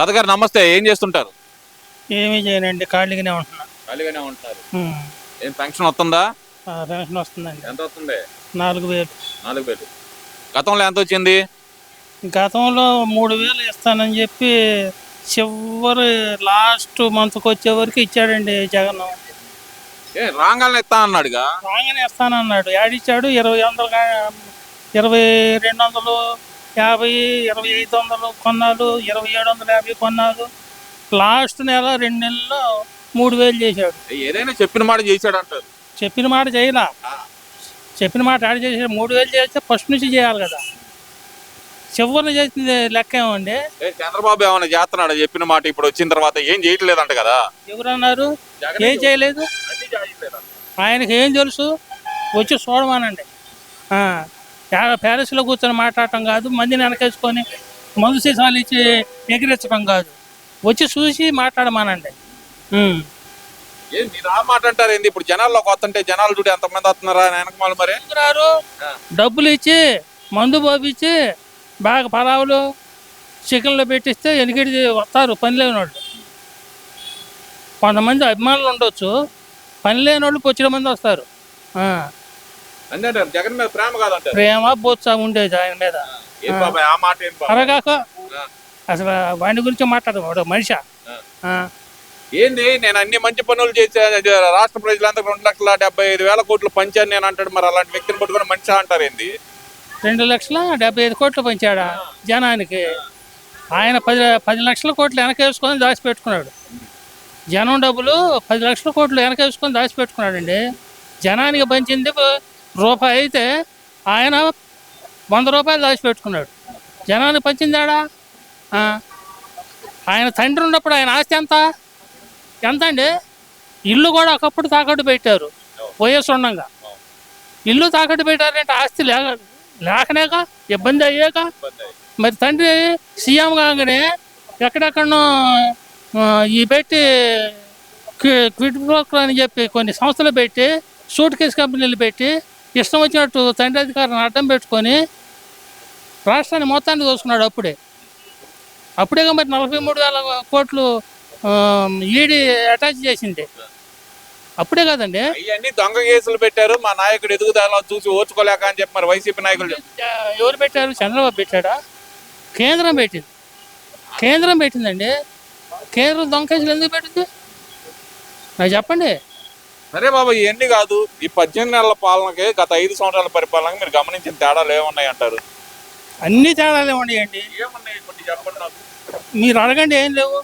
తాతగారు నమస్తే ఏం చేస్తుంటారు? ఏమీ చేయనండి ఖాళీగానే ఉంటున్నా. ఖాళీగానే ఉంటున్నారు. ఏం పెన్షన్ వస్తుందా? పెన్షన్ వస్తుందండి. ఎంత వస్తుంది? నాలుగు వేలు. నాలుగు వేలు. గతంలో ఎంత వచ్చింది? గతంలో మూడు వేలు ఇస్తానని చెప్పి చివరి లాస్ట్ మంత్కి వచ్చే వరకు ఇచ్చాడండి జగన్. ఏ రాగానే ఇస్తా అన్నాడుగా? రాగానే ఇస్తానన్నాడు. యాడిచ్చాడు ఇరవై వందలు కా- ఇరవై రెండు వందలు యాభై ఇరవై ఐదు వందలు కొన్నాళ్ళు ఇరవై ఏడు వందల యాభై కొన్నాళ్ళు లాస్ట్ నెల రెండు నెలల్లో మూడు వేలు చేశాడు. ఏదైనా చెప్పిన మాట చేశాడు అంటారు. చెప్పిన మాట చేయలా. చెప్పిన మాట యాడ్ చేసాడు మూడు వేలు చేస్తే ఫస్ట్ నుంచి చేయాలి కదా. చివరిని చేసింది లెక్క ఏమండి? చంద్రబాబు ఏమైనా చేస్తున్నాడు? చెప్పిన మాట ఇప్పుడు వచ్చిన తర్వాత ఏం చేయట్లేదంట కదా. ఎవరన్నారు? ఏం చేయలేదు. ఆయనకి ఏం తెలుసు? వచ్చి చూడమానండి. ప్యాలెస్లో కూర్చొని మాట్లాడటం కాదు మందిని వెనకేసుకొని మందు సీసాలు ఇచ్చి ఎగిరించడం కాదు. వచ్చి చూసి మాట్లాడమానండి. మీరు ఆ మాట అంటారు ఏంది? ఇప్పుడు జనాల్లో కొత్తంటే జనాలు చూడు ఎంతమంది వస్తున్నారా వెనకమాల మరి? రారు డబ్బులు ఇచ్చి మందు పోపించి బాగా పలావులు చికెన్లు పెట్టిస్తే ఎనికిడి వస్తారు పని లేని వాళ్ళు కొంతమంది అభిమానులు ఉండొచ్చు పని లేని వాళ్ళు పొచ్చిన మంది వస్తారు. అంటారు జగన్ మీద ప్రేమ కాదంటారు. ప్రేమ బొత్స ఉండేది ఆయన మీద. ఏం బాబాయ్ ఆ మాట ఏం బాబాయ్ అరగాక ఆ. అసలు వాడి గురించి మాట్లాడదు వాడు మనిషి. ఏంది నేను అన్ని మంచి పనులు చేసా ఇది రాష్ట్ర ప్రజలందరూ రెండు లక్షల డెబ్బై ఐదు వేల కోట్లు పంచాను నేను అంటాడు మరి అలాంటి వ్యక్తిని పట్టుకొని మనిషి అంటారు ఏంది? రెండు లక్షల డెబ్బై ఐదు కోట్లు పంచాడా జనానికి? ఆయన పది పది లక్షల కోట్లు వెనకేసుకొని దాచిపెట్టుకున్నాడు. జనం డబ్బులు పది లక్షల కోట్లు వెనకేసుకొని దాచిపెట్టుకున్నాడండి. జనానికి పంచింది రూపాయి అయితే ఆయన వంద రూపాయలు దాచిపెట్టుకున్నాడు జనానికి పంచిందాడా? ఆయన తండ్రి ఉన్నప్పుడు ఆయన ఆస్తి ఎంత? ఎంత అండి? ఇల్లు కూడా ఒకప్పుడు తాకట్టు పెట్టారు వయస్సు ఉండంగా. ఇల్లు తాకట్టు పెట్టారంటే ఆస్తి లేక లేకనేక ఇబ్బంది అయ్యాక? మరి తండ్రి సీఎం కాగానే ఎక్కడెక్కడనో ఈ పెట్టి క్విడ్ బ్రోకర్ అని చెప్పి కొన్ని సంస్థలు పెట్టి సూట్ కేసు కంపెనీలు పెట్టి ఇష్టం వచ్చినట్టు తండ్రి అధికారాన్ని అడ్డం పెట్టుకొని రాష్ట్రాన్ని మొత్తాన్ని దోసుకున్నాడు అప్పుడే. అప్పుడేగా మరి నలభై మూడు వేల కోట్లు ఈడీ అటాచ్ చేసింది. అప్పుడే కదండి. ఇవన్నీ దొంగ కేసులు పెట్టారు. మా నాయకుడు ఎదుగుదల చూసి ఓర్చుకోలేక అని చెప్పి మరి వైసీపీ నాయకులు ఎవరు పెట్టారు? చంద్రబాబు పెట్టాడా? కేంద్రం పెట్టింది. కేంద్రం పెట్టిందండి. కేంద్రం దొంగకేసులు ఎందుకు పెట్టింది? నాకు చెప్పండి. సరే బాబా ఇవన్నీ కాదు. ఈ పద్దెనిమిది నెలల పాలనకి గత ఐదు సంవత్సరాల పరిపాలనకి మీరు గమనించిన తేడాలు ఏమున్నాయి అంటారు? అన్ని తేడాలు ఉండేయండి ఏమున్నాయి కొన్ని చెప్పండి నాకు? మీరు అడగండి ఏం లేవు.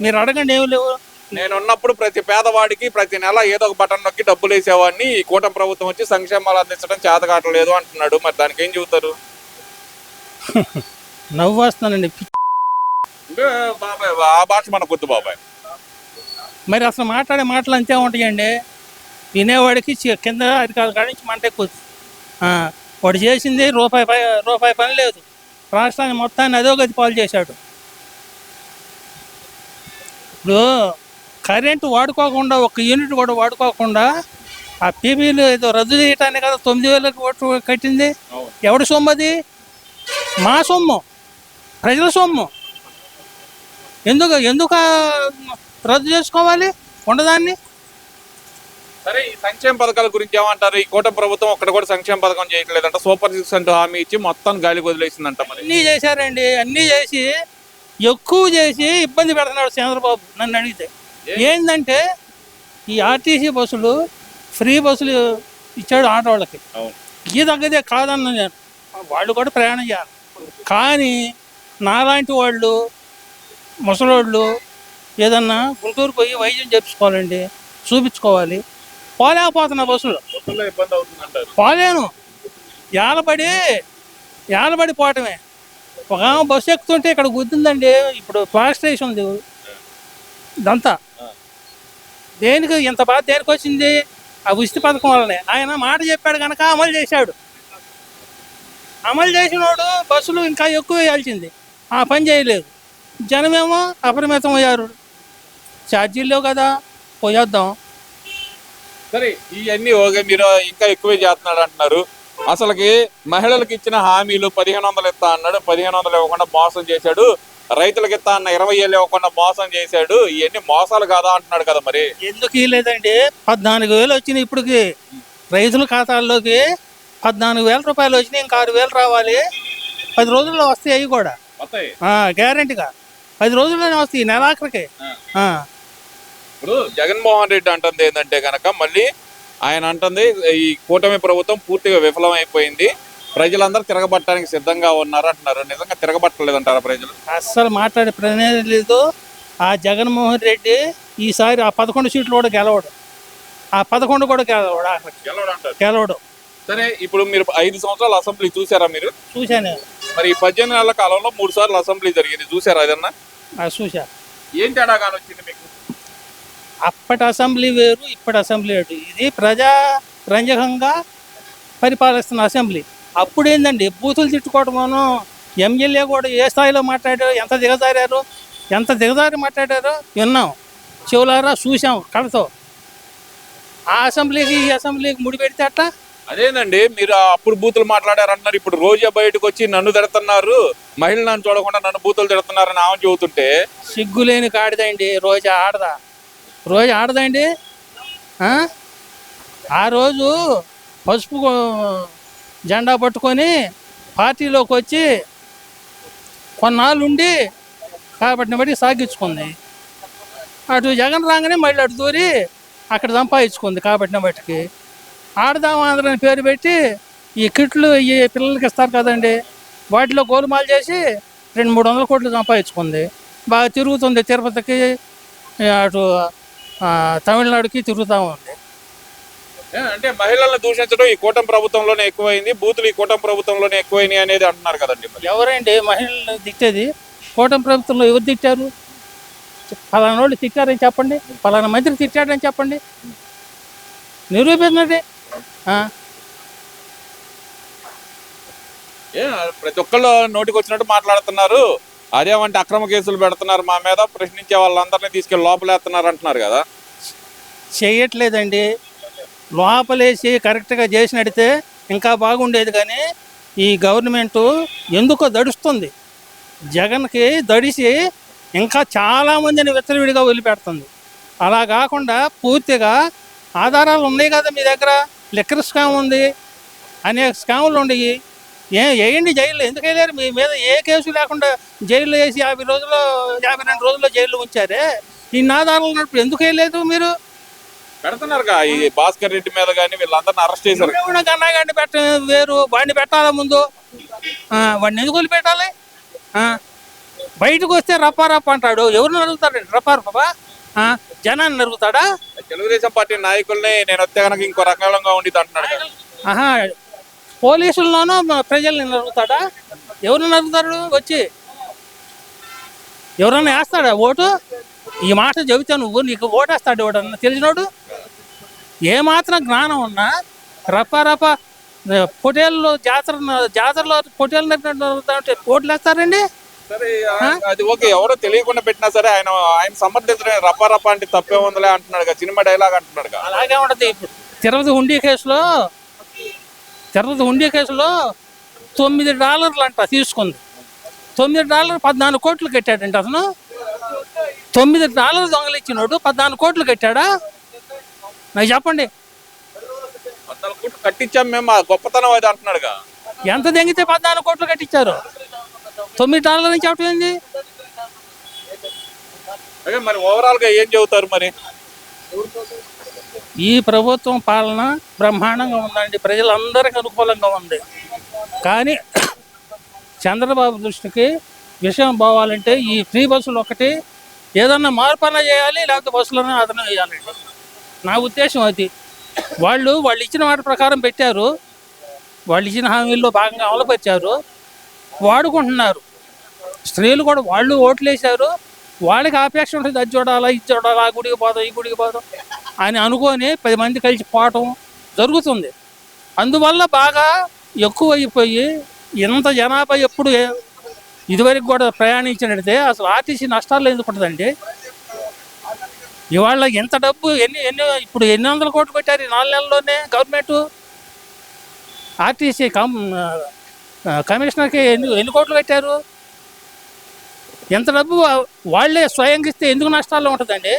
మీరు అడగండి ఏం లేవు. నేను ఉన్నప్పుడు ప్రతి పేదవాడికి ప్రతి నెల ఏదో ఒక బటన్ నొక్కి డబ్బులు వేసేవాడిని. ఈ కూటమి ప్రభుత్వం వచ్చి సంక్షేమాలు అందించడం చేత కావట్లేదు అంటున్నాడు. మరి దానికి ఏం చెబుతారు? నవ్వు అంటే బాబాయ్ ఆ భాష మనకు వద్దు బాబాయ్. మరి అసలు మాట్లాడే మాటలు అంతే ఉంటాయండి. వినేవాడికి కింద అధికారుల కాడి నుంచి మంట ఎక్కువ వాడు చేసింది రూపాయి పై రూపాయి పని లేదు. రాష్ట్రాన్ని మొత్తాన్ని అదో గతి పాలు చేశాడు. ఇప్పుడు కరెంటు వాడుకోకుండా ఒక యూనిట్ కూడా వాడుకోకుండా ఆ పీబీలు ఏదో రద్దు చేయటానికి కదా తొమ్మిది వేలకు ఓటు కట్టింది. ఎవడి సొమ్ము అది? మా సొమ్ము. ప్రజల సొమ్ము. ఎందుకు ఎందుకు రద్దు చేసుకోవాలి? ఉండదాన్ని? సరే ఈ సంక్షేమ పథకాల గురించి ఏమంటారు? ఈ కూటమి ప్రభుత్వం ఒక్కడ కూడా సంక్షేమ పథకం చేయట్లేదంట. సూపర్ సిక్స్ అంటూ హామీ ఇచ్చి మొత్తం గాలి వదిలేసిందంట మరి. అన్నీ చేశారండి. అన్నీ చేసి ఎక్కువ చేసి ఇబ్బంది పెడుతున్నాడు చంద్రబాబు నన్ను అడిగితే. ఏంటంటే ఈ ఆర్టీసీ బస్సులు ఫ్రీ బస్సులు ఇచ్చాడు ఆటో వాళ్ళకి ఈ తగ్గదే కాదన్న నేను. వాళ్ళు కూడా ప్రయాణం చేయాలి. కానీ నాలాంటి వాళ్ళు ముసలోళ్ళు ఏదన్నా గుంటూరు పోయి వైద్యం చేపించుకోవాలండి చూపించుకోవాలి. పోలేకపోతున్నా బస్సులు. పోలేను. ఏలబడి ఏలబడి పోవటమే. ఒక బస్సు ఎక్కుతుంటే ఇక్కడ గుద్దిందండి ఇప్పుడు ఫ్లాష్ స్టేషన్ ఉంది. ఇదంతా. దేనికి ఇంత బాధ దేనికి వచ్చింది? ఆ ఉచిత పథకం వల్లనే. ఆయన మాట చెప్పాడు కనుక అమలు చేశాడు. అమలు చేసినోడు బస్సులు ఇంకా ఎక్కువ వేయాల్సింది. ఆ పని చేయలేదు. జనమేమో అపరిమితం అయ్యారు. ఛార్జీలు లేవు కదా పోయేద్దాం. సరే ఇవన్నీ ఓకే మీరు ఇంకా ఎక్కువే చేస్తున్నాడు అంటున్నారు. అసలుకి మహిళలకు ఇచ్చిన హామీలు పదిహేను వందలు ఇస్తా అన్నాడు పదిహేను వందలు ఇవ్వకుండా మోసం చేశాడు రైతులకి ఇస్తా అన్న ఇరవై ఏళ్ళు ఇవ్వకుండా మోసం చేశాడు ఇవన్నీ మోసాలు కాదా అంటున్నాడు కదా మరి. ఎందుకు ఇవ్వలేదండి పద్నాలుగు వేలు వచ్చినాయి ఇప్పటికి. రైతుల ఖాతాల్లోకి పద్నాలుగు వేల రూపాయలు వచ్చినాయి ఇంకా ఆరు వేలు రావాలి. పది రోజుల్లో వస్తాయి అవి కూడా. గ్యారంటీగా పది రోజుల్లోనే వస్తాయి నెలాఖరికి ఆ. ఇప్పుడు జగన్మోహన్ రెడ్డి అంటుంది ఏంటంటే కనుక మళ్ళీ ఆయన అంటుంది ఈ కూటమి ప్రభుత్వం పూర్తిగా విఫలమైపోయింది ప్రజలందరూ తిరగబట్టడానికి సిద్ధంగా ఉన్నారు అంటున్నారు నిజంగా తిరగబట్టలేదంటారా ప్రజలు? అస్సలు మాట్లాడే ప్రయోజనం లేదు. ఆ జగన్మోహన్ రెడ్డి ఈసారి ఆ పదకొండు సీట్లు కూడా గెలవడు. ఆ పదకొండు కూడా గెలవడు. గెలవడంటారు. గెలవడు. సరే ఇప్పుడు మీరు ఐదు సంవత్సరాలు అసెంబ్లీ చూసారా మీరు? చూశాను. మరి ఈ పద్దెనిమిది నెలల కాలంలో మూడు సార్లు అసెంబ్లీ జరిగింది. చూసారా అదన్నా అది చూశా. ఏం తేడా వచ్చింది మీకు? అప్పటి అసెంబ్లీ వేరు ఇప్పటి అసెంబ్లీ వేరు. ఇది ప్రజా రంజకంగా పరిపాలిస్తున్న అసెంబ్లీ. అప్పుడు ఏందండి? బూతులు తిట్టుకోవటమను ఎమ్మెల్యే కూడా ఏ స్థాయిలో మాట్లాడారు ఎంత దిగజారారు ఎంత దిగజారి మాట్లాడారో విన్నాం. చెవులారా చూసాం కళ్ళతో. ఆ అసెంబ్లీకి ఈ అసెంబ్లీకి ముడి పెడితే అట్లా అదేనండి మీరు అప్పుడు బూతులు మాట్లాడారంటున్నారు ఇప్పుడు రోజా బయటకు వచ్చి నన్ను తిడుతున్నారు మహిళలను చూడకుండా నన్ను బూతులు తిడుతున్నారని ఆమె చెబుతుంటే సిగ్గులేని కాడిదండి రోజు ఆడదా? రోజు ఆడదండి. ఆ? ఆ రోజు పసుపు జెండా పట్టుకొని పార్టీలోకి వచ్చి కొన్నాళ్ళు ఉండి కాబట్టి బట్టి సాగించుకుంది. అటు జగన్ రాగానే మళ్ళీ అటు దూరి అక్కడ సంపాదించుకుంది కాబట్టి బట్టికి. ఆడదాం ఆంధ్రని పేరు పెట్టి ఈ కిట్లు ఈ పిల్లలకి ఇస్తారు కదండి. వాటిలో గోలుమాలు చేసి రెండు మూడు వందల కోట్లు సంపాదించుకుంది. బాగా తిరుగుతుంది తిరుపతికి అటు తమిళనాడుకి తిరుగుతూ ఉంది. అంటే మహిళలను దూషించడం ఈ కూటమి ప్రభుత్వంలోనే ఎక్కువైంది బూతులు ఈ కూటమి ప్రభుత్వంలోనే ఎక్కువైనాయి అనేది అంటున్నారు కదండి ఎవరండి? మహిళలను తిట్టేది? కూటమి ప్రభుత్వంలో ఎవరు తిట్టారు? ఫలానా వాళ్ళు తిట్టారని చెప్పండి ఫలానా మంత్రి తిట్టాడని చెప్పండి. నిరూపించండి. ఏ, ప్రతి ఒక్కళ్ళు నోటికి వచ్చినట్టు మాట్లాడుతున్నారు. అదేమంటే అక్రమ కేసులు పెడుతున్నారు మా మీద ప్రశ్నించే వాళ్ళందరినీ తీసుకెళ్ళి లోపలేస్తున్నారు అంటున్నారు కదా. చేయట్లేదండి. లోపలేసి కరెక్ట్గా చేసినడితే ఇంకా బాగుండేది కానీ ఈ గవర్నమెంటు ఎందుకో దడుస్తుంది. జగన్కి దడిసి ఇంకా చాలామందిని విచ్చలవిడిగా వదిలిపెడుతుంది. అలా కాకుండా పూర్తిగా ఆధారాలు ఉన్నాయి కదా మీ దగ్గర? లిక్కర్ స్కామ్ ఉంది. అనేక స్కాములు ఉండయి ఏ వేయండి జైల్లో. ఎందుకు వెళ్ళారు మీ మీద ఏ కేసు లేకుండా జైల్లో వేసి యాభై రోజుల్లో యాభై రెండు రోజుల్లో జైల్లో ఉంచారే? ఇన్ని ఆధారాలు ఉన్నప్పుడు ఎందుకు వేయలేదు మీరు? పెడుతున్నారు ఈ భాస్కర్ రెడ్డి మీద కానీ వీళ్ళందరిని అరెస్ట్ చేశారు. ఎవడో కన్నాగండి పెట్ట వేరు వాడిని పెట్టాలా ముందు? వాడిని ఎందుకు వదిలిపెట్టాలి? బయటకు వస్తే రప్పా రప్ప అంటాడు. ఎవరిని నరుగుతాడండి రప్పా రప్ప? ఆ, జనాన్ని నరుగుతాడా తెలుగుదేశం పార్టీ నాయకుల్ని నేను వస్తే కనుక ఇంకో రకంగా ఉండేది అంటున్నాడు. ఆహా పోలీసుల్లోనూ మ- ప్రజల్ని నరుగుతాడా ఎవరిని నరుగుతాడు వచ్చి ఎవరన్నా వేస్తాడా ఓటు? ఈ మాట చెబితే నువ్వు నీకు ఓటేస్తాడు ఎవడన్నా తెలిసినోడు? ఏమాత్రం జ్ఞానం ఉన్నా రప్ప రప్ప పొటేల్లో జాతర జాతరలో పొటేలు నరికినట్టు ఓట్లు వేస్తారండి? అది ఓకే ఎవరో తెలియకుండా పెట్టినా సరే ఆయన ఆయన సమర్థించడం రప్ప రప్ప అంటే తప్పే ఉందిలే అంటున్నాడు కదా సినిమా డైలాగ్ అంటున్నాడు కదా అలాగే ఉండదు ఇప్పుడు. తిరుపతి హుండీ కేసులో తిరుపతి హుండీ కేసులో తొమ్మిది డాలర్లు అంట తీసుకుంది. తొమ్మిది డాలర్ పద్నాలుగు కోట్లు కట్టాడంట అతను. తొమ్మిది డాలర్లు దొంగలిచ్చినోడు పద్నాలుగు కోట్లు కట్టాడా? నాకు చెప్పండి. పద్నాలుగు కోట్లు కట్టించాం మేము ఆ గొప్పతనం అది అంటున్నాడుగా. ఎంత దెంగితే పద్నాలుగు కోట్లు కట్టించారు? తొమ్మిది డాలర్లు అని చెప్పడం ఏంది మరి ఓవరాల్గా ఏం చెబుతారు మరి? ఈ ప్రభుత్వం పాలన బ్రహ్మాండంగా ఉందండి. ప్రజలందరికీ అనుకూలంగా ఉంది. కానీ చంద్రబాబు దృష్టికి విషయం పోవాలంటే ఈ ఫ్రీ బస్సులు ఒకటి ఏదన్నా మార్పన చేయాలి లేకపోతే బస్సులను అదనం వేయాలండి నా ఉద్దేశం అది. వాళ్ళు వాళ్ళు ఇచ్చిన మాట ప్రకారం పెట్టారు. వాళ్ళు ఇచ్చిన హామీల్లో భాగంగా అమలుపరిచారు. వాడుకుంటున్నారు. స్త్రీలు కూడా వాళ్ళు ఓట్లు వేశారు వాళ్ళకి ఆపేక్ష ఉంటుంది అది చూడాలా ఇది చూడాలా ఆ గుడికి పోదాం ఈ గుడికి పోదాం అని అనుకొని పది మంది కలిసి పోవటం జరుగుతుంది. అందువల్ల బాగా ఎక్కువ అయిపోయి ఇంత జనాభా ఎప్పుడు ఇదివరకు కూడా ప్రయాణించినట్టే అసలు ఆర్టీసీ నష్టాలు ఎందుకుంటుందండి ఇవాళ ఎంత డబ్బు ఎన్ని ఎన్ని ఇప్పుడు ఎన్ని వందల కోట్లు పెట్టారు ఈ నాలుగు నెలల్లోనే గవర్నమెంట్? ఆర్టీసీ కమ్ కమిషనర్కి ఎన్ని ఎన్ని కోట్లు పెట్టారు ఎంత డబ్బు వాళ్ళే స్వయంగా ఇస్తే ఎందుకు నష్టాల్లో ఉంటుందండి?